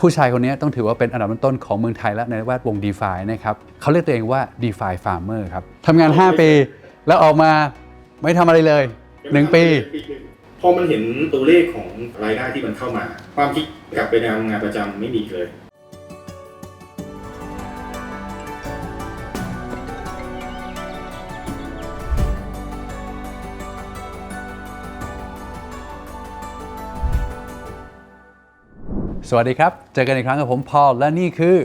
ผู้ชายคนนี้ต้องถือว่าเป็นอันดับต้นของเมืองไทยและในแวดวง d e f านะครับเขาเรียกตัวเองว่า d e f า Farmer ครับทำงาน 5 ปี แล้วออกมาไม่ทำอะไรเลย 1 ปี พอมันเห็นตัวเลขของรายได้ที่มันเข้ามา ความคิดกลับไปทำงานประจำไม่มีเลย สวัสดีครับ เจอกันอีกครั้งกับผมพอลและนี่คือ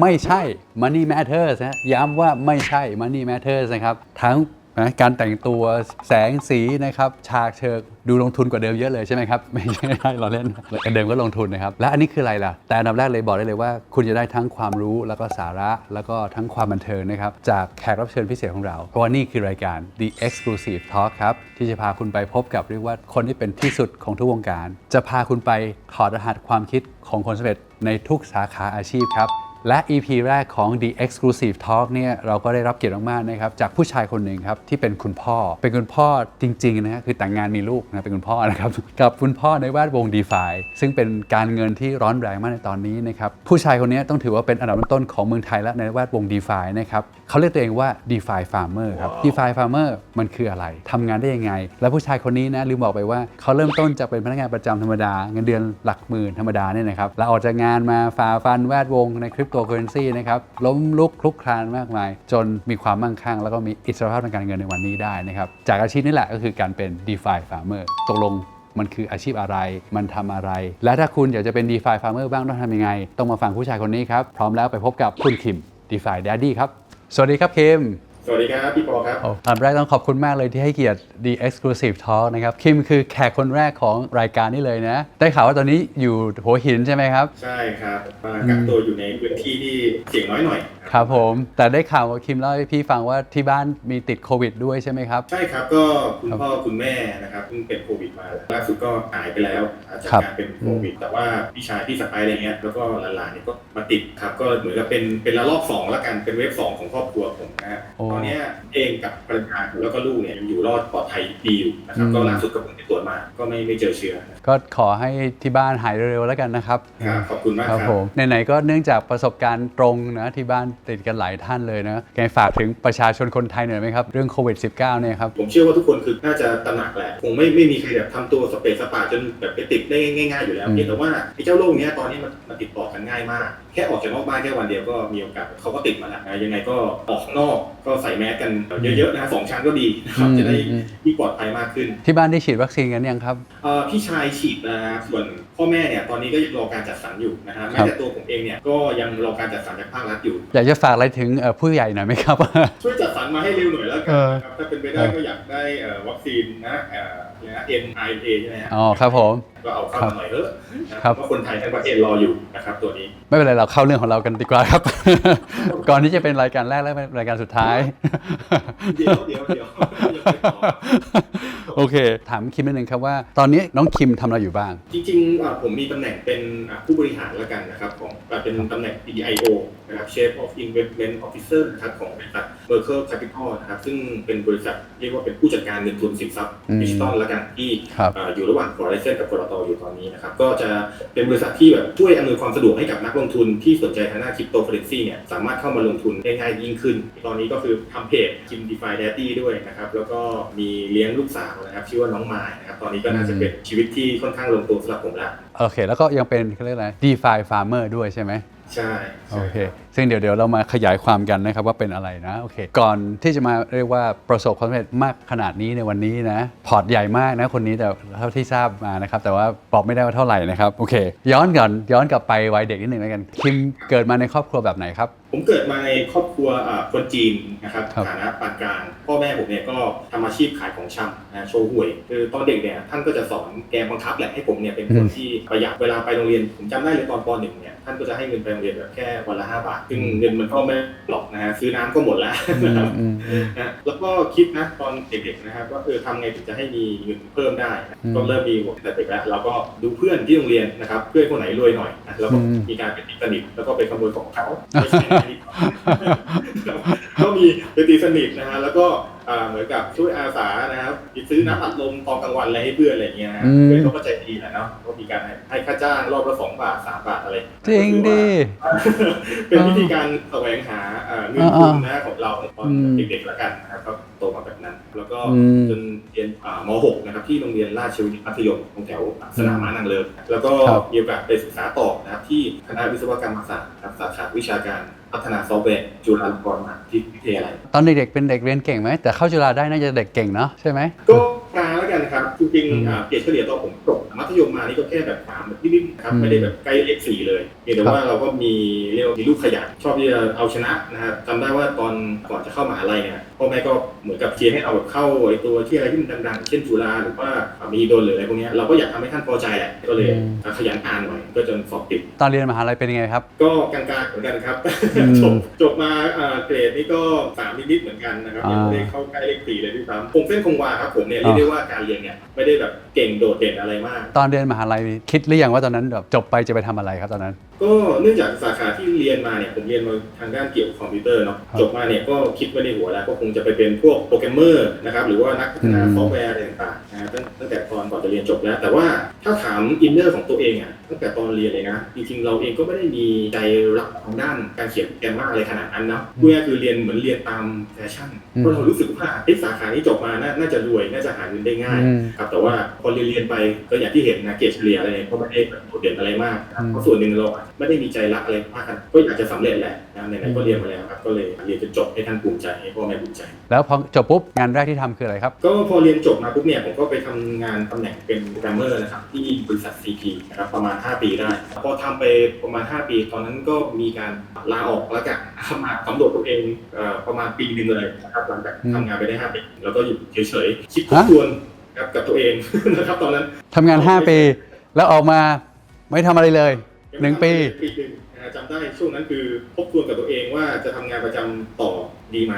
ไม่ใช่ Money Matters นะย้ำว่าไม่ใช่ Money Matters นะครับ ทั้ง นะการแต่งตัวแสงสีนะครับฉากเชิงดูลงทุนกว่าเดิมเยอะเลยใช่ไหมครับ ไม่ใช่เราเล่นเดิมก็ลงทุนนะครับ และอันนี้คืออะไรล่ะ แต่อันดับแรกเลยบอกได้เลยว่า คุณจะได้ทั้งความรู้แล้วก็สาระแล้วก็ทั้งความบันเทิงนะครับ จากแขกรับเชิญพิเศษของเรา เพราะว่านี่คือรายการ The Exclusive Talk ครับ ที่จะพาคุณไปพบกับเรียกว่าคนที่เป็นที่สุดของทุกวงการ จะพาคุณไปถอดรหัสความคิดของคนสำเร็จในทุกสาขาอาชีพครับ และ EP แรกของ The Exclusive Talk เนี่ยเราก็ได้รับเกียรติมากๆนะครับจากผู้ชายคนหนึ่งครับที่เป็นคุณพ่อ เป็นคุณพ่อจริงๆนะฮะคือแต่งงานมีลูกนะเป็นคุณพ่อนะครับกับคุณพ่อในแวดวง d e f าซึ่งเป็นการเงินที่ร้อนแรงมากในตอนนี้นะครับผู้ชายคนนี้ต้องถือว่าเป็นอันดับต้นๆของเมืองไทยและในแวดวง d e f านะครับเขาเรียกตัวเองว่า d e f า Farmer ครับ d e f า Farmer มันคืออะไรทำงานได้ยังไง และผู้ชายคนนี้นะลืมบอกไปว่าเขาเริ่มต้นจากเป็นพนักงานประจำธรรมดาเงินเดือนหลักหมื่นธรรมดาเนี่ยนะครับแล้วออกจากงานมาฝ่าฟันแวดวงในคริปโตเคอเรนซีนะครับล้มลุกคลุกคลานมากมาย จนมีความมั่งคั่ง แล้วก็มีอิสรภาพทางการเงินในวันนี้ได้นะครับ จากอาชีพนี้แหละก็คือการเป็น d e f า Farmer ตกลงมันคืออาชีพอะไร มันทำอะไร และถ้าคุณอยากจะเป็น d e f า Farmer บ้างต้องทำยังไง ต้องมาฟังผู้ชายคนนี้ครับ พร้อมแล้วไปพบกับคุณคิม d e f า Daddy ครับ สวัสดีครับคิม สวัสดีครับ พี่ปอครับอันแรกต้องขอบคุณมากเลยที่ให้เกียรติ The Exclusive Talk นะครับ คิมคือแขกคนแรกของรายการนี้เลยนะ ได้ข่าวว่าตอนนี้อยู่หัวหินใช่ไหมครับ ใช่ครับมากักตัวอยู่ในพื้นที่ที่เสี่ยงน้อยหน่อย ครับผม แต่ได้ข่าวว่าคิมเล่าให้พี่ฟังว่าที่บ้านมีติดโควิดด้วยใช่ไหมครับ ใช่ครับก็คุณพ่อคุณแม่นะครับเพิ่งเป็นโควิดมาล่าสุดก็หายไปแล้วอาจจะครับการเป็นโควิด แต่ว่าพี่ชายพี่สะพ้ายอะไรเงี้ยแล้วก็หลานๆเนี่ยก็มาติดครับก็เหมือนกับเป็นเป็นระลอกสองแล้วกันเป็นเวฟสองของครอบครัวผมนะฮะโอ้ตอนเนี้ยเองกับภรรยาแล้วก็ลูกเนี่ยยังอยู่รอดปลอดภัยดีอยู่นะครับอืมก็ล่าสุดก็เพิ่งไปตรวจมาก็ไม่ไม่เจอเชื้อก็ขอให้ที่บ้านหายเร็วๆแล้วกันนะครับครับขอบคุณมากคครัรับบผมไหนๆก็เนื่องจากประสบการณ์ตรงนะที่บ้านติดกันหลายท่านเลยนะไงฝากถึงประชาชนคนไทยหน่อยไหมครับ เรื่องโควิด -19 เนี่ยครับผมเชื่อว่าทุกคนคือน่าจะตระหนักแหละคงไม่ไม่มีใครแบบทำตัวสเปซสปาจนแบบไปติดได้ง่าย ๆ อยู่แล้วอืมเพียงแต่ว่าไอ้เจ้าโรคเนี้ยตอนนี้มันมันติดต่อกันง่ายมาก แค่ออกจากนอกบ้านแค่วันเดียวก็มีโอกาสเขาก็ติดมาแล้วนะยังไงก็ออกข้างนอกก็ใส่แมสกันเยอะๆนะสองชั้นก็ดีนะครับจะได้ยิ่งปลอดภัยมากขึ้นที่บ้านได้ฉีดวัคซีนกันยังครับเอ่อพี่ชายฉีดนะส่วนพ่อแม่เนี่ยตอนนี้ก็ยังรอการจัดสรรอยู่นะฮะแม้แต่ตัวผมเองเนี่ยก็ยังรอการจัดสรรจากภาครัฐอยู่ อยากจะฝากอะไรถึงเอ่อผู้ใหญ่หน่อยไหมครับ ช่วยจัดสรรมาให้เร็วหน่อยแล้วกัเอนอนะครับถ้าเป็นไปได้ก็อยากได้เอ่อวัคซีนนะ เอ่ออะไรนะ mRNA ใช่ไหมฮะอ๋อครับผม ก็เอาเข้ามาหน่อยเถอะนะครับ เพราะคนไทยทั้งประเทศรออยู่นะครับตัวนี้ ไม่เป็นไรเราเข้าเรื่องของเรากันดีกว่าครับ ก่อนที่จะเป็นรายการแรกและเป็นรายการสุดท้าย เดี๋ยวเดี๋ยวเดี๋ยวยังไม่ต่อโอเค ถามคิมนิดนึงครับว่า ตอนนี้น้องคิมทำอะไรอยู่บ้าง จริงๆอะผมมีตำแหน่งเป็นอะผู้บริหารแล้วกันนะครับของอะเป็นตำแหน่ง PDIO นะครับ Chief of Investment Officer นะครับของบริษัท Mercer Capital นะครับซึ่งเป็นบริษัทเรียกว่าเป็นผู้จัดการเงินทุนสินทรัพย์อืมดิจิตอลแล้วกันที่ครับอ่าอยู่ระหว่างขอไลเซนส์กับกรตอยู่ตอนนี้นะครับก็จะเป็นบริษัทที่แบบช่วยอำนวยความสะดวกให้กับนักลงทุนที่สนใจทางด้านคริปโตเคอเรนซีเนี่ยสามารถเข้ามาลงทุนได้ง่ายยิ่งขึ้น ตอนนี้ก็คือทำเพจ Kim DeFi Daddy ด้วยนะครับแล้วก็มีเลี้ยงลูกสาวนะครับชื่อว่าน้องมายนะครับตอนนี้ก็น่าจะเป็นชีวิตที่ค่อนข้างลงตัวสำหรับผมละโอเค แล้วก็ยังเป็นเขาเรียกอะไร DeFi Farmer ด้วยใช่ไหม ใช่โอใช่เค ซึ่งเดี๋ยวเดี๋ยวเรามาขยายความกันนะครับว่าเป็นอะไรนะโอเค ก่อนที่จะมาเรียกว่าประสบความสำเร็จมากขนาดนี้ในวันนี้นะ พอร์ตใหญ่มากนะคนนี้แต่เท่าที่ทราบมานะครับ แต่ว่าบอกไม่ได้ว่าเท่าไหร่นะครับ โอเค ย้อนก่อนย้อนกลับไปวัยเด็กนิดหนึ่งแล้วกันคิมเกิดมาในครอบครัวแบบไหนครับ ผมเกิดมาในครอบครัวอ่าคนจีนนะครับครับฐานะปานกลางพ่อแม่ผมเนี่ยก็ทำอาชีพขายของชำนะโชว์หวยคือตอนเด็กเนี่ยท่านก็จะสอนแกบังคับแหละให้ผมเนี่ยเป็นคนที่ประหยัดเวลาไปโรงเรียนผมจำได้เลยตอนป .1 เนี่ย ท่านก็จะให้เงินไปโรงเรียนแบบแค่วันละ5บาทซึ่งเงินมันก็ไม่หรอกนะฮะซื้อน้ำก็หมดแล้วอืนะครับมอืมอืมนะแล้วก็คิดนะตอนเด็กๆนะครับว่าเออทำไงถึงจะให้มีเงินเพิ่มได้อืมก็เริ่มมีหัวแต่เด็กแล้วเราก็ดูเพื่อนที่โรงเรียนนะครับเพื่อนคนไหนรวยหน่อยนะแล้วก็อืมมีการเป็นติดสนิทแล้วก็ไปขโมยของเขาไม่ใช่อันนี้ก็มีเป็นตีสนิทนะฮะแล้วก็อ่า เหมือนกับช่วยอาสานะครับซื้อน้ำอัดลมตอนกลางวันอะไรให้เพื่อนอะไรอย่างเงี้ยนะอืม เพื่อนเขาก็ใจดีแหละเนาะก็มีการให้ให้ค่าจ้างรอบละสองบาทสามบาทอะไรจริงดิเป็นวิธีการแสวงหาเอ่อเงินทุนนะของเราตอนอืมเด็กๆแล้วกันนะครับก็โตมาแบบนั้น แล้วก็อืม จนเรียนอ่าม .6 นะครับที่โรงเรียนราชวิทยามัธยมตรงแถวสนามม้านางเลิศแล้วก็ครับมีโอกาสไปศึกษาต่อนะครับที่คณะวิศวกรรมศาสตร์นะครับสาขาวิชาการพัฒนาซอฟต์แวร์จุฬาลงกรณ์มหาวิทยาลัย ตอนเด็กๆเป็นเด็กเรียนเก่งไหมแต่เข้าจุฬาได้น่าจะเด็กเก่งเนาะใช่ไหมก็ กลางแล้วกันครับจริงอืม ๆอ่าเกรดเฉลี่ยตอนผมจบมัธยมมานี่ก็แค่แบบสามแบบนิดๆครับอืมไม่ได้แบบใกล้เลขสี่เลยเพียงแต่ครับว่าเราก็มีเรียกว่ามีลูกขยันชอบที่จะเอาชนะนะครับจำได้ว่าตอนก่อนจะเข้ามหาลัยเนี่ยพ่อแม่ก็เหมือนกับเชียร์ให้เอาแบบเข้าไอ้ตัวที่อะไรที่มันดังๆ เช่นจุฬาหรือว่ามีโดนหรืออะไรพวกเนี้ยเราก็อยากทำให้ท่านพอใจแหละก็เลยขยันอ่านหน่อยก็จนสอบติด ตอนเรียนมหาลัยเป็นยังไงครับ ก็กลางๆเหมือนกันครับ อืมจบจบมาอ่าเกรดนี่ก็สามนิดๆเหมือนกันนะครับยังไม่ได้เข้าใกล้เลขสี่เลยด้วยซ้ำคงเส้นคงวาครับผมเนี่ยเรียกได้ว่าการเรียนเนี่ยไม่ได้แบบเก่งโดดเด่นอะไรมาก ตอนเรียนมหาลัยคิดหรือยังว่าตอนนั้นแบบจบไปจะไปทำอะไรครับตอนนั้น ก็เนื่องจากสาขาที่เรียนมาเนี่ยผมเรียนมาทางด้านเกี่ยวกับคอมพิวเตอร์เนาะครับจบมาเนี่ยก็คิดไว้ในหัวแล้วก็คงจะไปเป็นพวกโปรแกรมเมอร์นะครับหรือว่านักพัฒนาอืมซอฟต์แวร์อะไรต่างๆนะฮะตั้งตั้งแต่ตอนก่อนจะเรียนจบแล้ว แต่ว่าถ้าถามอินเนอร์ของตัวเองอะตั้งแต่ตอนเรียนเลยนะจริงๆเราเองก็ไม่ได้มีใจรักทางด้านการเขียนโปรแกรมมากอะไรขนาดนั้นเนาะพูดง่ายๆคือเรียนเหมือนเรียนตามแฟชั่นอืมเพราะเรารู้สึกว่าไอ้สาขานี้จบมาน่าน่าจะรวยน่าจะหาเงินได้ง่ายอืมครับแต่ว่าพอเรียนเรียนไปก็อย่างที่เห็นนะเกรดเฉลี่ยอะไรเนี่ยก็ไม่ได้แบบโดดเด่นอะไรมากนะครับอืมเพราะส่วนหนึ่งเราอาจจะ ไม่ได้มีใจรักอะไรมากกันก็อยากจะสำเร็จแหละนะไหนๆก็เรียนมาแล้วครับก็เลยเรียนจนจบให้ท่านภูมิใจให้พ่อแม่ภูมิใจ แล้วพอจบปุ๊บงานแรกที่ทำคืออะไรครับก็พอเรียนจบมาปุ๊บเนี่ยผมก็ไปทำงานตำแหน่งเป็นโปรแกรมเมอร์นะครับที่บริษัท CP นะครับประมาณ 5 ปีได้ พอทำไปประมาณ 5 ปี ตอนนั้นก็มีการลาออกแล้วกันมาสำรวจตัวเองเอ่อประมาณปีหนึ่งเลยนะครับหลังจากอืมทำงานไปได้ 5 ปี แล้วก็อยู่เฉยๆคิดทบทวนครับกับตัวเองนะครับตอนนั้นทำงาน 5 ปี แล้วออกมาไม่ทำอะไรเลย หนึ่งปี ปีหนึ่งนะจำได้ช่วงนั้นคือทบทวนกับตัวเองว่าจะทำงานประจำต่อดีไหม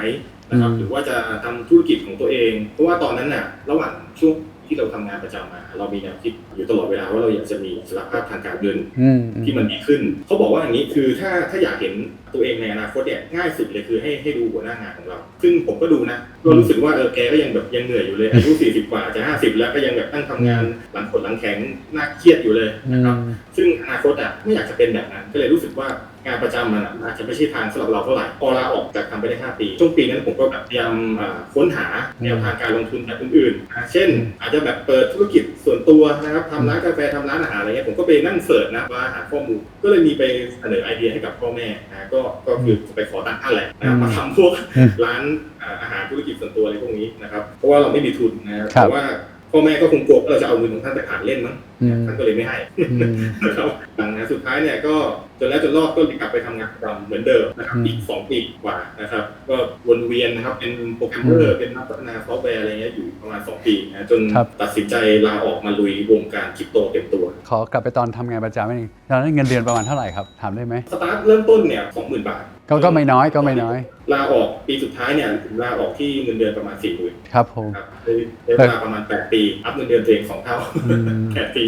นะครับ อืม หรือว่าจะทำธุรกิจของตัวเอง เพราะว่าตอนนั้นน่ะ ระหว่างช่วง ที่เราทำงานประจำมา เรามีแนวคิดอยู่ตลอดเวลาว่าเราอยากจะมีอิสรภาพทางการเงินอืมอืมที่มันดีขึ้น เขาบอกว่าอย่างนี้คือถ้าถ้าอยากเห็นตัวเองในอนาคตเนี่ยง่ายสุดเลยคือให้ให้ดูหัวหน้างานของเรา ซึ่งผมก็ดูนะก็รู้สึกว่าเออแกก็ยังแบบยังเหนื่อยอยู่เลยอายุ40 กว่าจะ 50 แล้วก็ยังแบบตั้งทำงานหลังขดหลังแข็งน่าเครียดอยู่เลยอืนะครับมซึ่งอนาคตอะไม่อยากจะเป็นแบบนั้นก็เลยรู้สึกว่า งานประจำมันอะอาจจะไม่ใช่ทางสำหรับเราเท่าไหร่พอลาออกจากทำไปได้5ปี ช่วงปีนั้นผมก็แบบพยายามอ่าค้นหาแนวทางการลงทุนแบบอื่นๆอะเช่น อาจจะแบบเปิดธุรกิจส่วนตัวนะครับทำร้านกาแฟทำร้านอาหารอะไรเงี้ยผมก็ไปนั่งเสิร์ชนะว่าหาข้อมูลก็เลยมีไปเสนอไอเดียให้กับพ่อแม่นะก็ก็คือไปขอตังค์ท่านแหละนะครับมาทำพวกอืมร้านอ่าอาหารธุรกิจส่วนตัวอะไรพวกนี้นะครับเพราะว่าเราไม่มีทุนนะครับครับแต่ว่าพ่อแม่ก็คงกลัวว่าเราจะเอาเงินของท่านไปผ่านเล่นมั้งอืมท่านก็เลยไม่ให้อืมนะครับหลังนะสุดท้ายเนี่ยก็ จนแล้วจนรอดก็กลับไปทำงานประจำเหมือนเดิมนะครับอืมอีก2ปีกว่านะครับ ก็วนเวียนนะครับเป็นโปรแกรมเมอร์เป็นนักพัฒนาซอฟต์แวร์อะไรเงี้ยอยู่ประมาณ2ปีนะจนครับตัดสินใจลาออกมาลุยวงการคริปโตเต็มตัว ขอกลับไปตอนทำงานประจำนิดนึงตอนนั้นเงินเดือนประมาณเท่าไหร่ครับถามได้ไหมสตาร์ทเริ่มต้นเนี่ย20,000บาท ก็ก็ไม่น้อยก็ไม่น้อย ลาออกปีสุดท้ายเนี่ยผมลาออกที่เงินเดือนประมาณ40,000ครับผมครับได้ได้เวลาประมาณ8ปี อัพเงินเดือนตัวเองสองเท่าอืมแปดปี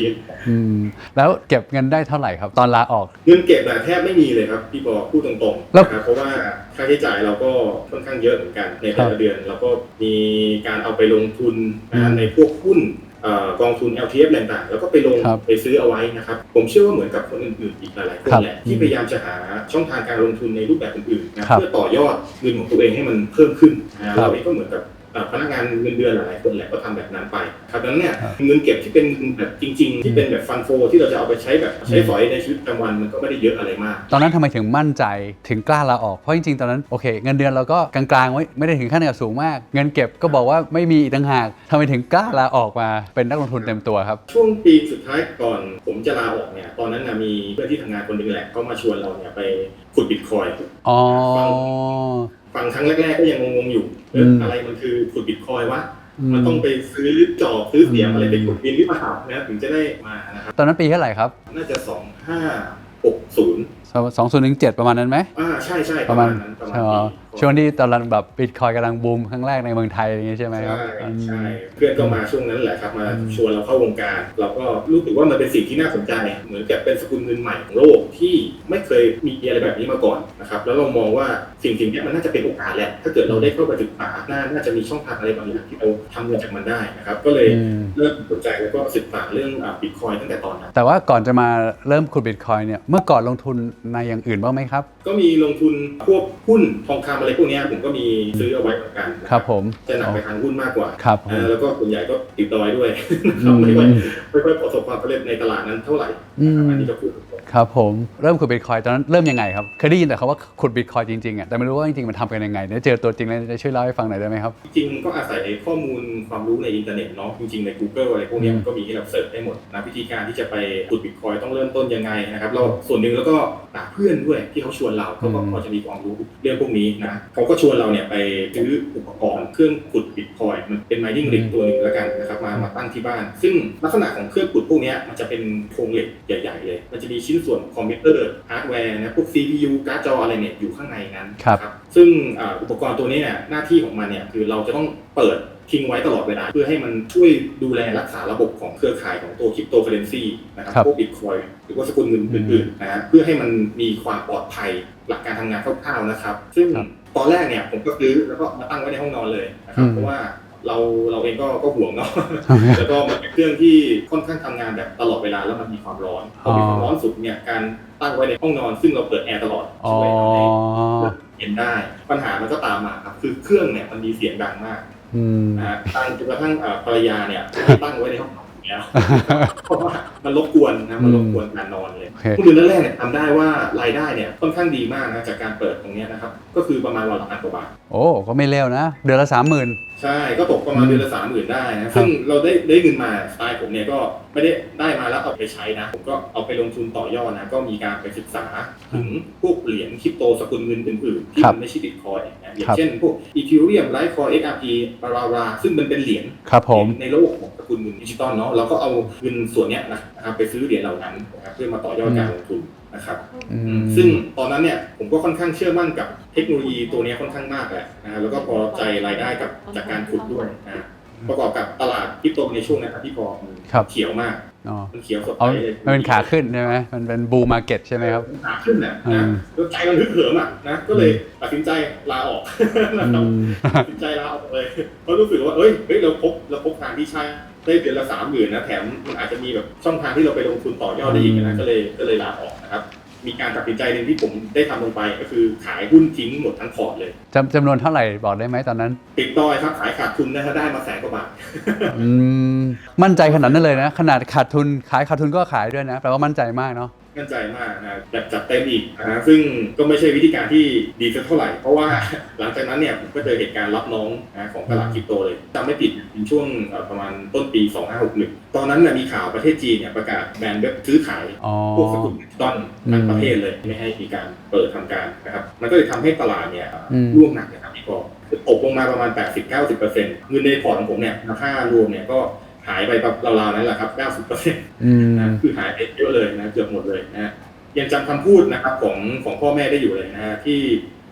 อืมแล้วเก็บเงินได้เท่าไหร่ครับ ตอนลาออกเงินเก็บอะแทบไม่มีเลยครับพี่บอกพูดตรงๆแล้วนะครับเพราะว่าค่าใช้จ่ายเราก็ค่อนข้างเยอะเหมือนกันในแต่ครัละบเดือนเราก็มีการเอาไปลงทุนนะอืมในพวกหุ้นเอ่อ กองทุน LTF อะไรต่างๆ แล้วก็ไปลงครับไปซื้อเอาไว้นะครับ ผมเชื่อว่าเหมือนกับคนอื่นๆอีกหลายๆคนครับแหละที่พยายามจะหาช่องทางการลงทุนในรูปแบบอื่นๆนะครับเพื่อต่อยอดเงินของตัวเองให้มันเพิ่มขึ้นนะครัเราบเองก็เหมือนกับเอ่อ พนักงานเงินเดือนหลายๆคนแหละก็ทำแบบนั้นไปครับดังนั้นเนี่ยครับเงินเก็บที่เป็นเงินแบบจริง ๆ ที่เป็นแบบฟันโฟที่เราจะเอาไปใช้แบบใช้สอยในชีวิตประจำวันมันก็ไม่ได้เยอะอะไรมาก ตอนนั้นทำไมถึงมั่นใจถึงกล้าลาออกเพราะจริงๆตอนนั้นโอเค เงินเดือนเราก็กลางๆไว้ไม่ได้ถึงขั้นกับสูงมาก เงินเก็บก็บอกว่าไม่มีอีกต่างหากทำไมถึงกล้าลาออกมาเป็นนักลงทุนเต็มตัวครับ ช่วงปีสุดท้ายก่อนผมจะลาออกเนี่ยตอนนั้นนะมีเพื่อนที่ทำงานคนหนึงแหละเขามาชวนเราเนี่ยไปขุดบิตคอยน์ อ๋อ ฟังครั้งแรกๆก็ยังงงๆอยู่เอออืมอะไรมันคือขุดบิตคอยน์วะอืมันต้องมไปซื้อจอบซื้อเสียมอืมอะไรไปขุดบินหรือเปล่านะถึงจะได้มานะครับตอนนั้นปีเท่าไหร่ครับ น่าจะสองห้าหกศูนย์ สองศูนย์หนึ่งเจ็ดประมาณนั้นไหมอ่าใช่ใช่ประมาณนั้นประมาณอ๋อปีช่วงที่ตอนนั้นแบบบิตคอยกำลังบูมครั้งแรกในเมืองไทยอย่างงี้ใช่ไหมครับใช่อืมใช่เพื่อนก็มาช่วงนั้นแหละครับมาอืมชวนเราเข้าวงการ เราก็รู้สึกว่ามันเป็นสิ่งที่น่าสนใจ เหมือนกับเป็นสกุลเงินใหม่ของโลกที่ไม่เคยมีอะไรแบบนี้มาก่อนนะครับแล้วเรามองว่าสิ่งสิ่งนี้มันน่าจะเป็นโอกาสแหละถ้าเกิดเราได้เข้าไปศึกษาน่าน่าจะมีช่องทางอะไรบางอย่างที่เราทำเงินจากมันได้นะครับก็เลยอืมเริ่มสนใจแล้วก็ศึกษาเรื่องบิตคอยตั้งแต่ตอนนั้นแต่ว่าก่อนจะมาเริ่มขุดบิตคอยเนี่ยเมื่อก่อนลงทุนในอย่างอื่นบ้างไหมครับ ก็มีลงทุนพวกหุ้นทองคำอะไรพวกเนี้ยผมก็มีซื้อเอาไว้เหมือนกันนะครับผมจะหนักไปทางหุ้นมากกว่าครับผม อ่าแล้วก็ส่วนใหญ่ก็ติดดอยด้วยนะครับไม่ค่อยไม่ค่อยประสบความสำเร็จในตลาดนั้นเท่าไหร่นะครับอันนี้ก็พูดตรงๆ ครับผมเริ่มขุดบิตคอยตอนนั้นเริ่มยังไงครับเคยได้ยินแต่เขาว่าขุดบิตคอยจริงๆอะแต่ไม่รู้ว่าจริงๆมันทำกันยังไงเนี่ยเจอตัวจริงแล้วจะช่วยเล่าให้ฟังหน่อยได้ไหมครับ จริงๆก็อาศัยข้อมูลความรู้ในอินเทอร์เน็ตเนาะจริงๆใน Google อะไรพวกเนี้ยอืมมันก็มีให้เราเสิร์ชได้หมดนะวิธีการที่จะไปขุดบิตคอยต้องเริ่มต้นยังไงนะครับเราส่วนหนึ่งแล้วก็หาเพื่อนด้วยที่เขาชวนเราเขาก็พอจะมีความรู้เรื่องพวกนี้นะเขาก็ชวนเราเนี่ยไปซื้ออุปกรณ์เครื่องขุดบิตคอยมันเป็น mining rig ตัวหนึ่งแล้วกันนะครับมามาตั้งที่บ้าน ซึ่งลักษณะของเครื่องขุดพวกเนี้ยมันจะเป็นโครงเหล็กใหญ่ ๆ เลย มันจะมีชิ้นส่วนคอมพิวเตอร์ฮาร์ดแวร์นะพวก CPU การ์ดจออะไรเนี่ยอยู่ข้างในนั้นครับนะซึ่งอ่าอุปกรณ์ตัวนี้เนี่ยหน้าที่ของมันเนี่ยคือเราจะต้องเปิดทิ้งไว้ตลอดเวลาเพื่อให้มันช่วยดูแลรักษาระบบของเครือข่ายของตัวคริปโตเคอเรนซีนะครับครับพวกบิตคอยหรือว่าสกุลเงินอื่นๆนะฮะเพื่อให้มันมีความปลอดภัยหลักการทำงานคร่าวๆนะครับ ซึ่งครับตอนแรกเนี่ยผมก็ซื้อแล้วก็มาตั้งไว้ในห้องนอนเลยนะครับอืมเพราะว่า เราเราเองก็ก็ห่วงเนาะแล้วก็มันเป็นเครื่องที่ค่อนข้างทำงานแบบตลอดเวลาแล้วมันมีความร้อนพอมีความร้อนสุดเนี่ยการตั้งไว้ในห้องนอน ซึ่งเราเปิดแอร์ตลอดอ๋อช่วยทำให้เย็นได้ ปัญหามันก็ตามมาครับคือเครื่องเนี่ยมันมีเสียงดังมากอืมนะฮะตั้งจนกระทั่งเอ่อภรรยาเนี่ยให้ตั้งไว้ในห้องนอน อยู่แล้วเพราะว่ามันรบกวนนะมันรบกวนการนอนเลยโอเคเมื่อเดือนแรกเนี่ยทำได้ว่ารายได้เนี่ยค่อนข้างดีมากนะจากการเปิดตรงเนี้ยนะครับก็คือประมาณวันละพันกว่าบาทโอ้ก็ไม่เลวนะ เดือนละสามหมื่นใช่ก็ตกประมาณอืมเดือนละสามหมื่นได้นะซึ่งเราได้ได้เงินมาสไตล์ผมเนี่ยก็ไม่ได้ได้มาแล้วเอาไปใช้นะ ผมก็เอาไปลงทุนต่อยอดนะ ก็มีการไปศึกษาถึงพวกเหรียญคริปโตสกุลเงินอื่นๆที่ครับมันไม่ใช่บิตคอยน์นะอย่าครังบเช่นพวกอีเทเรียมไลท์คอย XRP บาราราซึ่งมันเป็นเหรียญครับผมในโลกของสกุลเงินดิจิตอลเนาะเราก็เอาเงินส่วนเนี้ยนะครับไปซื้อเหรียญเหล่านั้นนะครับเพื่อมาต่อยอดการลงทุนนะครับอืมซึ่งตอนนั้นเนี่ยผมก็ค่อนข้างเชื่อมั่นกับเทคโนโลยีตัวเนี้ยค่อนข้างมากแหละนะฮะแล้วก็พอใจรายได้กับจากการขุดด้วยนะฮะประกอบกับตลาดคริปโตในช่วงนั้นครับพี่พอมันครับเขียวมากอ๋อมันเขียวสดเอาใสเลยมันเป็นขาขึ้นใช่ไหมมันเป็นบูมาเก็ตใช่ไหมครับขาขึ้นน่ะอืนะมแล้วใจมันฮึกเหิมอะนะก็เลยตัดสินใจลาออกนะครับอืมตัดสินใจลาออกเลยเพราะรู้สึกว่าเอ้ยเฮ้ยเราพบเราพบทางที่ใช่ ได้เดือนละสามหมื่นนะแถมมันอาจจะมีแบบช่องทางที่เราไปลงทุนต่อยอดได้อีกนะก็เลยก็เลยลาออกนะครับมีการตัดสินใจหนึ่งที่ผมได้ทำลงไปก็คือขายหุ้นทิ้งหมดทั้งพอร์ตเลยจำจำนวนเท่าไหร่บอกได้ไหมตอนนั้น ปิดดอยครับขายขาดทุนนะฮะได้มาแสนกว่าบาทอืมมั่นใจขนาดนั้นเลยนะ ขนาดขาดทุนขายขาดทุนก็ขายด้วยนะแปลว่ามั่นใจมากเนาะ มั่นใจมากนะแบบจัดเต็มอีกนะฮะซึ่งก็ไม่ใช่วิธีการที่ดีสักเท่าไหร่ เพราะว่าหลังจากนั้นเนี่ยผมก็เจอเหตุการณ์รับน้องนะของตลาดคริปโตเลยจำไม่ผิดเป็นช่วงเอ่อประมาณต้นปี 2561 ตอนนั้นเนี่ยมีข่าวประเทศจีนเนี่ยประกาศแบนเว็บซื้อขายอ๋อพวกสกุลดิจิตอลทั้งประเทศเลยไม่ให้มีการเปิดทำการนะครับมันก็เลยทำให้ตลาดเนี่ยอืมร่วงหนักนะครับพี่ปอคือตกลงมาประมาณ 80-90%เงินในพอร์ตของผมเนี่ยมูลค่ารวมเนี่ยก็ หายไปแบบราวๆนั้นแหละครับ 90%อืมนะคือหายไปเยอะเลยนะเกือบหมดเลยนะฮะยังจำคำพูดนะครับของของพ่อแม่ได้อยู่เลยนะฮะที่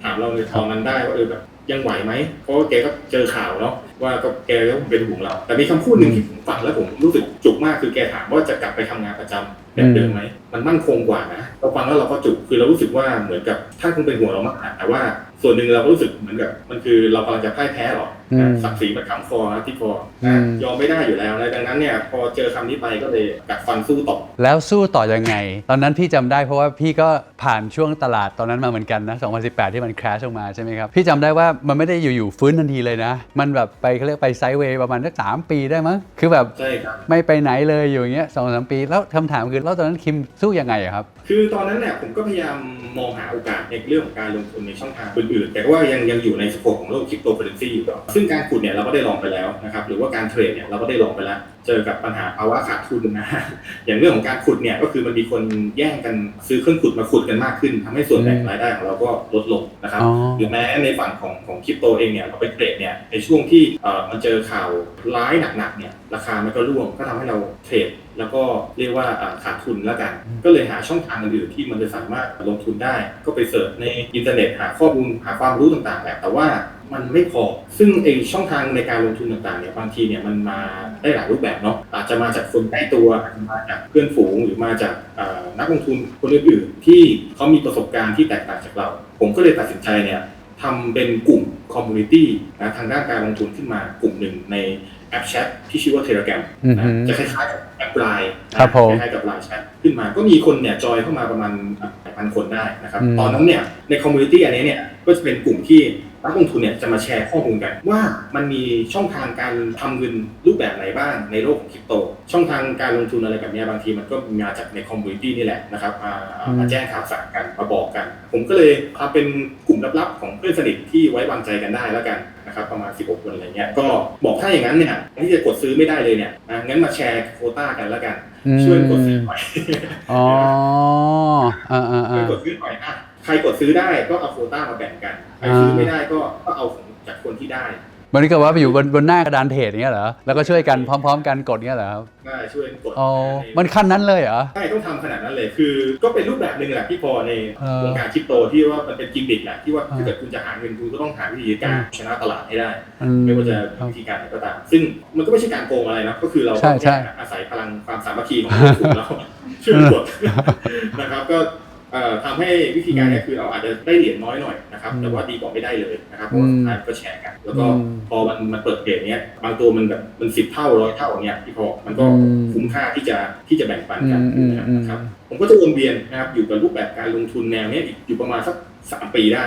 ถามเราในตอนนั้นได้ว่าเออแบบยังไหวไหมเพราะว่าแกก็เจอข่าวเนาะว่าก็แกก็เป็นห่วงเรา แต่มีคำพูดหนึ่งที่ผมฟังแล้วผมรู้สึกจุกมากคือแกถามว่าจะกลับไปทำงานประจำแบบเดิมไหมมันมั่นคงกว่านะเราฟังแล้วเราก็จุกคือเรารู้สึกว่าเหมือนกับท่านคงเป็นห่วงเรามากแต่ว่า ส่วนหนึ่งเราก็รู้สึกเหมือนกับมันคือเรากำลังจะพ่ายแพ้หรอกนะอืม ศักดิ์ศรีมันขำคอนะที่คออืนะมยอมไม่ได้อยู่แล้วนะดังนั้นเนี่ยพอเจอคำนี้ไปก็เลยกัดฟันสู้ต่อ แล้วสู้ต่อยังไง ตอนนั้นพี่จำได้เพราะว่าพี่ก็ผ่านช่วงตลาดตอนนั้นมาเหมือนกันนะ 2018 ที่มันคราชลงมาใช่ไหมครับ พี่จำได้ว่ามันไม่ได้อยู่ๆฟื้นทันทีเลยนะ มันแบบไปเขาเรียกไปไซด์เวย์ประมาณสักสามปีได้มั้งคือแบบใช่ครับ ไม่ไปไหนเลยอยู่อย่างเงี้ยสองสามปี แล้วคำถามคือแล้วตอนนั้นคิมสู้ยังไงอะครับ คือตอนนั้นเนี่ยผมก็พยายามมองหาโอกาสในเรื่องของการลงทุนในช่องทางอื่นๆแต่ว่ายังยังอยู่ในสโคปของโลกคริปโตเคอเรนซีอยู่เนาะซึ่งการขุดเนี่ยเราก็ได้ลองไปแล้วนะครับหรือว่าการเทรดเนี่ยเราก็ได้ลองไปแล้ว เจอกับปัญหาภาวะขาดทุนนะอย่างเรื่องของการขุดเนี่ยก็คือมันมีคนแย่งกันซื้อเครื่องขุดมาขุดกันมากขึ้นทำให้ส่วนแบ่งรายได้ของเราก็ลดลงนะครับอ๋อหรือแม้ในฝั่งของของคริปโตเองเนี่ยเราไปเทรดเนี่ยในช่วงที่เอ่อมันเจอข่าวร้ายหนักๆเนี่ย ราคามันก็ร่วงก็ทำให้เราเทรดแล้วก็เรียกว่าอ่าขาดทุนแล้วกัน ก็เลยหาช่องทางอื่นๆที่มันจะสามารถลงทุนได้ ก็ไปเสิร์ชในอินเทอร์เน็ตหาข้อมูลหาความรู้ต่างๆแหละแต่ว่ามันไม่พอ ซึ่งไอช่องทางในการลงทุนต่างๆเนี่ยบางทีเนี่ยมันมาได้หลายรูปแบบเนาะอาจจะมาจากคนใกล้ตัวอาจจะมาจากเพื่อนฝูงหรือมาจากเอ่อนักลงทุนคนอื่นๆที่เขามีประสบการณ์ที่แตกต่างจากเรา ผมก็เลยตัดสินใจเนี่ยทำเป็นกลุ่มคอมมูนิตี้นะทางด้านการลงทุนขึ้นมากลุ่มหนึ่งใน แอปแชทที่ชื่อว่า Telegram อือฮึนะจะคล้ายๆกับแอปไลน์ครับผมคล้ายๆกับไลน์แชทขึ้นมาก็มีคนเนี่ยจอยเข้ามาประมาณหลายพันคนได้นะครับอืมตอนนั้นเนี่ยในคอมมูนิตี้อันนี้เนี่ยก็จะเป็นกลุ่มที่นักลงทุนเนี่ยจะมาแชร์ข้อมูลกัน ว่ามันมีช่องทางการทำเงินรูปแบบไหนบ้างในโลกของคริปโต ช่องทางการลงทุนอะไรแบบเนี้ยบางทีมันก็มาจากในคอมมูนิตี้นี่แหละนะครับมาอืมมาแจ้งข่าวสารกันมาบอกกัน ผมก็เลยทำเป็นกลุ่มลับๆของเพื่อนสนิทที่ไว้วางใจกันได้แล้วกัน นะครับประมาณ 16 คนอะไรเงี้ยก็บอกถ้าอย่างนั้นเนี่ยที่จะกดซื้อไม่ได้เลยเนี่ยนะงั้นมาแชร์โควต้ากันแล้วกัน ช่วยกดซื้อหน่อยอ๋ออ่าอ่าช่วยอ่ากดซื้อหน่อยอะใครกดซื้อได้ก็เอาโควต้ามาแบ่งกันใครซื้อไม่ได้ก็ก็เอาของจากคนที่ได้ มันนี่ก็ว่าไปอยู่บนบนหน้ากระดานเทรดอย่างเงี้ยเหรอ แล้วก็ช่วยกันพร้อม ๆ กันกดเงี้ยเหรอครับได้ช่วยกดอ๋อให้มันขั้นนั้นเลยเหรอ ใช่ต้องทำขนาดนั้นเลย คือก็เป็นรูปแบบหนึ่งแหละที่พอในเออวงการคริปโตที่ว่ามันเป็นกิมมิคแหละที่ว่าเออถ้าเกิดคุณจะหาเงินคุณก็ต้องหาวิธีการชนะตลาดให้ได้ อืม ไม่ว่าจะวิธีการไหนก็ตาม ซึ่งมันก็ไม่ใช่การโกงอะไรนะ ก็คือเราใช่ใช่แค่อาศัยพลังความสามัคคีของคนกลุ่มเราช่วยกดนะครับก็เอ่อ ทำให้วิธีการเนี้คือเราอาจจะได้เหรียญน้อยหน่อยนะครับอืมแต่ว่าดีกว่าไม่ได้เลยนะครับเพราะว่าอืมสุดท้ายก็แชร์กัน แล้วก็อืมพอมันมันเปิดเพจเนี้ยบางตัวมันแบบมันสิบเท่าร้อยเท่าอย่างเงี้ยพี่พอมันก็อืมคุ้มค่าที่จะที่จะแบ่งปันกันอืมอืมนะครับผมก็จะวนเวียนนะครับอยู่กับรูปแบบการลงทุนแนวเนี้ยอยู่ประมาณสักสามปีได้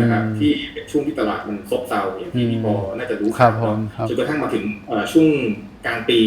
นะครับอืมที่เป็นช่วงที่ตลาดมันซบเซาอย่างที่อืมพี่พอน่าจะรู้ครับข่าวผมเนาะครับจนกระทั่งมาถึงเอ่อช่วงกลางปี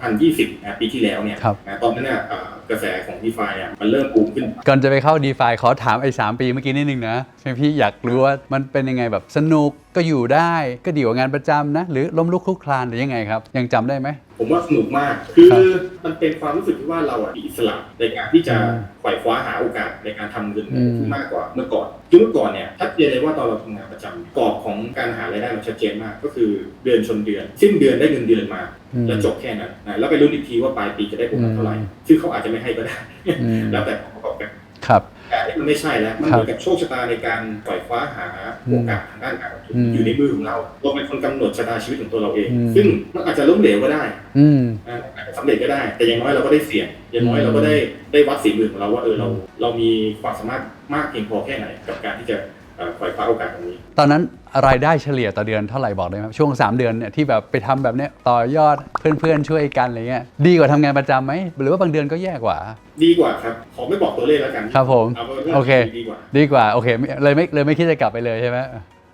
2020นะปีที่แล้วเนี่ยครับนะตอนนั้นเนี่ยเอ่อ กระแสของ d e f i อะมันเริ่มปูมขึ้น ก่อนจะไปเข้า d e f าขอถามไอ้สามปีเมื่อกี้นิดนึงนะ พี่อยากรู้ว่ามันเป็นยังไงแบบสนุกก็อยู่ได้ก็ดีกว่างานประจำนะ หรือล้มลุกคลุกคลานหรือยังไงครับ ยังจำได้ไหม ผมว่าสนุกมาก คือครับมันเป็นความรู้สึกที่ว่าเราอะมีอิสระในการที่จะอืมไขว่คว้าหาโอกาสในการทำเงินอืม ที่มากกว่าเมื่อก่อนคือเมื่อก่อนเนี่ยชัดเจนเลยว่าตอนเราทำงานประจำกรอบของการหารายได้มันชัดเจนมาก ก็คือเดือนชนเดือน สิ้นเดือนได้เงินเดือนมา อืม แล้วจบแค่นั้นนะแล้วไปรู้อีกทีว่าปลายปีจะได้โบนัสเท่าไหร่ อืม ซึ่งเขาอาจจะไม่ให้ก็ได้ อืมแล้วแต่ผู้ประกอบการ ครับ แต่อันนี้มันไม่ใช่แล้ว มันครัเหบมือนกับโชคชะตาในการปล่อยคว้าหาโอกาสทางด้านการลงทุนอืมอยู่ในมือของเราเราเป็นคนกำหนดชะตาชีวิตของตัวเราเองอืมซึ่งมันอาจจะล้มเหลวก็ได้อืมอ่าอาจจะสำเร็จก็ได้ แต่อย่างน้อยเราก็ได้เสี่ยง อย่างน้อยอืมเราก็ได้ได้วัดฝีมือของเราว่าเออเรา เรามีความสามารถมากเพียงพอแค่ไหนกับการที่จะ เอ่อปล่อยคว้าโอกาสตรงนี้ ตอนนั้นรายได้เฉลี่ยต่อเดือนเท่าไหร่บอกได้ไหมครับช่วง 3 เดือนเนี่ยที่แบบไปทำแบบเนี้ยต่อยอดเพื่อนๆช่วยกันอะไรเงี้ยดีกว่าทำงานประจำไหมหรือว่าบางเดือนก็แย่กว่า ดีกว่าครับขอไม่บอกตัวเลขแล้วกันครับผมเอาเป็นว่าโอเคดีกว่าดีกว่าโอเคไม่เลยไม่เลยไม่คิดจะกลับไปเลยใช่ไหม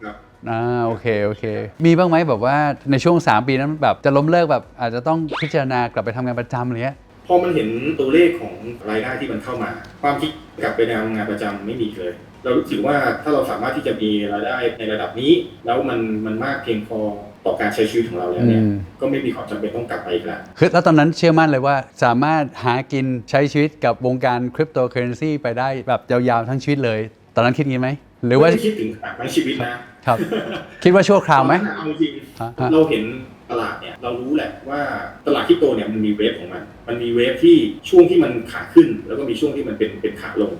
ครับอ่าโอเคโอเค มีบ้างไหมแบบว่าในช่วง 3 ปีนั้นแบบจะล้มเลิกแบบอาจจะต้องพิจารณากลับไปทำงานประจำอะไรเงี้ยพอมันเห็นตัวเลขของรายได้ที่มันเข้ามา ความคิดกลับไปทำงานประจำไม่มีเลย เรารู้สึกว่าถ้าเราสามารถที่จะมีรายได้ในระดับนี้ แล้วมันมันมากเพียงพอต่อการใช้ชีวิตของเราแล้วเนี่ยอืม ก็ไม่มีความจำเป็นต้องกลับไปอีกแล้ว คือแล้วตอนนั้นเชื่อมั่นเลยว่าสามารถหากินใช้ชีวิตกับวงการคริปโตเคอเรนซีไปได้แบบยาวๆทั้งชีวิตเลย ตอนนั้นคิดงี้ไหม หรือว่าไม่ได้คิดถึงขนาดนั้นชีวิตนะครับ คิดว่าชั่วคราวไหมเอาจริงฮะฮะ เราเห็นตลาดเนี่ยเรารู้แหละว่าตลาดคริปโตเนี่ยมันมีเวฟของมัน มันมีเวฟที่ช่วงที่มันขาขึ้น แล้วก็มีช่วงที่มันเป็นเป็นขาลง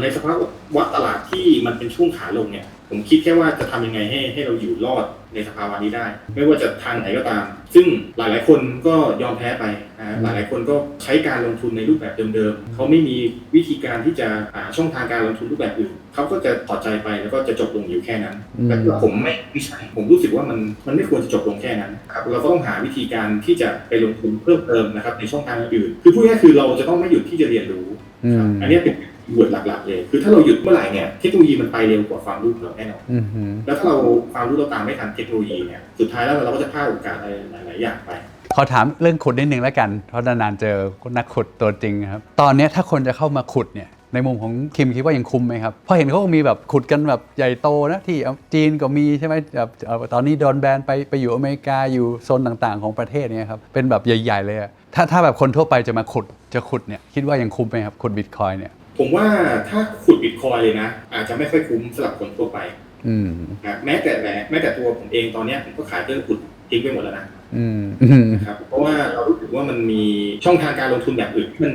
ในสภาพวะตลาดที่มันเป็นช่วงขาลงเนี่ยผมคิดแค่ว่าจะทำยังไงให้ให้เราอยู่รอดในสภาวะนี้ได้ ไม่ว่าจะทางไหนก็ตาม ซึ่งหลายๆ คนก็ยอมแพ้ไปนะฮะหลายๆ คนก็ใช้การลงทุนในรูปแบบเดิมๆเขาไม่มีวิธีการที่จะหาช่องทางการลงทุนรูปแบบอื่น เขาก็จะถอดใจไปแล้วก็จะจบลงอยู่แค่นั้นอืม แต่ผมไม่ไม่ใช่ผมรู้สึกว่ามันมันไม่ควรจะจบลงแค่นั้นครับเราก็ต้องหาวิธีการที่จะไปลงทุนเพิ่มเติมนะครับในช่องทางอื่นคือพูดง่ายๆคือเราจะต้องไม่หยุดที่จะเรียนรู้ อืมอันนี้เป็นบทหลักๆเลย คือถ้าเราหยุดเมื่อไหร่เนี่ยเทคโนโลยีมันไปเร็วกว่าความรู้ของเราแน่นอน อืมฮึแล้วถ้าเราความรู้เราตามไม่ทันเทคโนโลยีเนี่ย สุดท้ายแล้วเราก็จะพลาดโอกาสอะไรหลายๆอย่างไป ขอถามเรื่องขุดนิดนึงแล้วกัน เพราะนานๆเจอนักขุดตัวจริงครับ ตอนเนี้ยถ้าคนจะเข้ามาขุดเนี่ย ในมุมของคิมคิดว่ายังคุ้มไหมครับเพราะเห็นเขาก็มีแบบขุดกันแบบใหญ่โตนะที่จีนก็มีใช่ไหมแบบเอ่อตอนนี้โดนแบนไปไปอยู่อเมริกาอยู่โซนต่างๆ ของประเทศเนี่ยครับเป็นแบบใหญ่ ๆ เลยอะถ้าถ้าแบบคนทั่วไปจะมาขุดจะขุดเนี่ยคิดว่ายังคุ้มไหมครับขุดบิตคอยเนี่ยผมว่าถ้าขุดบิตคอยเลยนะ อาจจะไม่ค่อยคุ้มสำหรับคนทั่วไปอืมนะแม้แต่แม้แม้แต่ตัวผมเองตอนเนี้ยผมก็ขายเครื่องขุด ทิ้งไปหมดแล้วนะอืมอืมนะครับเพราะว่าเรารู้สึกว่ามันมีช่องทางการลงทุนแบบอื่นที่มัน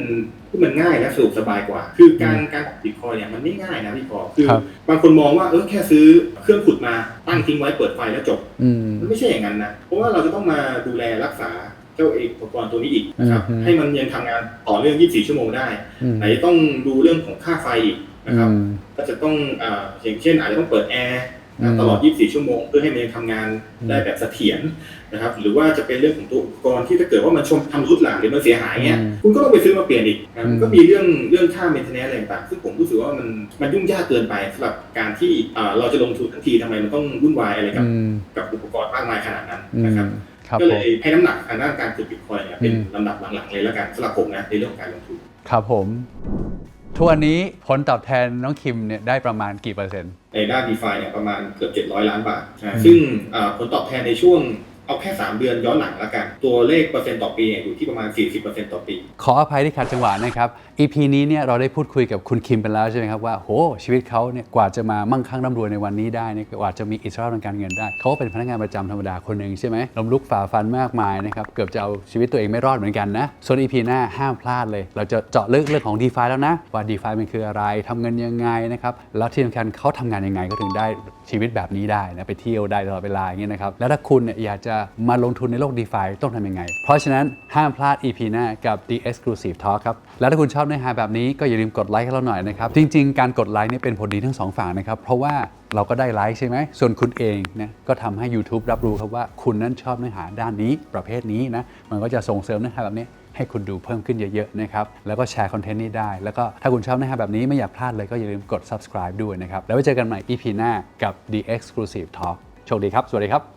ที่มันง่ายและสะดวกสบายกว่า คือการการบิตคอยเนี่ยมันไม่ง่ายนะพี่พอคือครับบางคนมองว่าเออแค่ซื้อเครื่องขุดมาตั้งทิ้งไว้เปิดไฟแล้วจบอืมมันไม่ใช่อย่างนั้นนะเพราะว่าเราจะต้องมาดูแลรักษาเจ้าเอกอุปกรณ์ตัวนี้อีกนะครับอืมให้มันยังทำงานต่อเนื่อง 24 ชั่วโมงได้อืมไหนต้องดูเรื่องของค่าไฟอีกนะครับอืมก็จะต้องอ่าอย่างเช่นอาจจะต้องเปิดแอร์ อืมตลอด 24 ชั่วโมง เพื่อให้มันยังทำงานได้แบบเสถียรนะครับ หรือว่าจะเป็นเรื่องของตัวอุปกรณ์ที่ถ้าเกิดว่ามันชมทำรุดหลังหรือมันเสียหายเงี้ยอืมคุณก็ต้องไปซื้อมาเปลี่ยนอีกนะครับอืมก็มีเรื่องเรื่องค่า maintenance อะไรต่างๆซึ่งผมรู้สึกว่ามันมันยุ่งยากเกินไปสำหรับการที่อ่าเราจะลงทุนทันทีทำไมมันต้องวุ่นวายอะไรกับอืมกับอุปกรณ์มากมายขนาดนั้นอืมนะครับครับก็ผเลมยให้น้ำหนักทางด้านการขุดบิตคอยน์เนี่ยเป็นอืมลำดับหลังๆเลยแล้วกันสำหรับผมนะในเรื่องของการลงทุนครับผม ทุกวันนี้ผลตอบแทนน้องคิมเนี่ยได้ประมาณกี่เปอร์เซ็นต์ ในด้าน d e f าเนี่ยประมาณเกือบ 700 ล้านบาทนะอืมซึ่งอ่าผลตอบแทนในช่วง เอาแค่ 3 เดือนย้อนหลังแล้วกัน ตัวเลขเปอร์เซ็นต์ต่อปีเนี่ยอยู่ที่ประมาณ 40%ต่อปี ขออภัยที่ขัดจังหวะนะครับ EP นี้เนี่ยเราได้พูดคุยกับคุณคิมไปแล้วใช่ไหมครับว่าโหชีวิตเขาเนี่ยกว่าจะมามั่งคั่งร่ำรวยในวันนี้ได้เนี่ยกว่าจะมีอิสระทางการเงินได้ เขาก็เป็นพนักงานประจำธรรมดาคนหนึ่งใช่ไหมล้มลุกฝ่าฟันมากมายนะครับเกือบจะเอาชีวิตตัวเองไม่รอดเหมือนกันนะส่วน EP หน้าห้ามพลาดเลย เราจะเจาะลึกเรื่องของ d e f าแล้วนะว่า d e f ามันคืออะไรทำเงินยังไงนะครับแล้วที่สำคัญเขาทำงานยังไงก็ถึงได้ชีวิตแบบนี้ได้นะไปเที่ยวได้ตลอดเวลาอย่างเงี้ยนะครับแล้วถ้าคุณเนี่ยอยากจะมาลงทุนในโลก d e f าต้องทำยังไง เพราะฉะนั้นห้ามพลาด EP หน้ากับ The Exclusive Talk ครับ แล้วถ้าคุณชอบเนื้อหาแบบนี้ก็อย่าลืมกดไลค์ให้เราหน่อยนะครับ จริง ๆ การกดไลค์นี่เป็นผลดีทั้งสองฝั่งนะครับ เพราะว่าเราก็ได้ไลค์ใช่ไหม ส่วนคุณเองนะก็ทำให้ YouTube รับรู้ครับว่าคุณนั้นชอบเนื้อหาด้านนี้ประเภทนี้นะ มันก็จะส่งเสริมเนื้อหาแบบนี้ให้คุณดูเพิ่มขึ้นเยอะๆนะครับ แล้วก็แชร์คอนเทนต์นี้ได้ แล้วก็ถ้าคุณชอบเนื้อหาแบบนี้ไม่อยากพลาดเลยก็อย่าลืมกด subscribe ด้วยนะครับ แล้วไว้เจอกันใหม่ EP หน้ากับ The Exclusive Talk โชคดีครับ สวัสดีครับ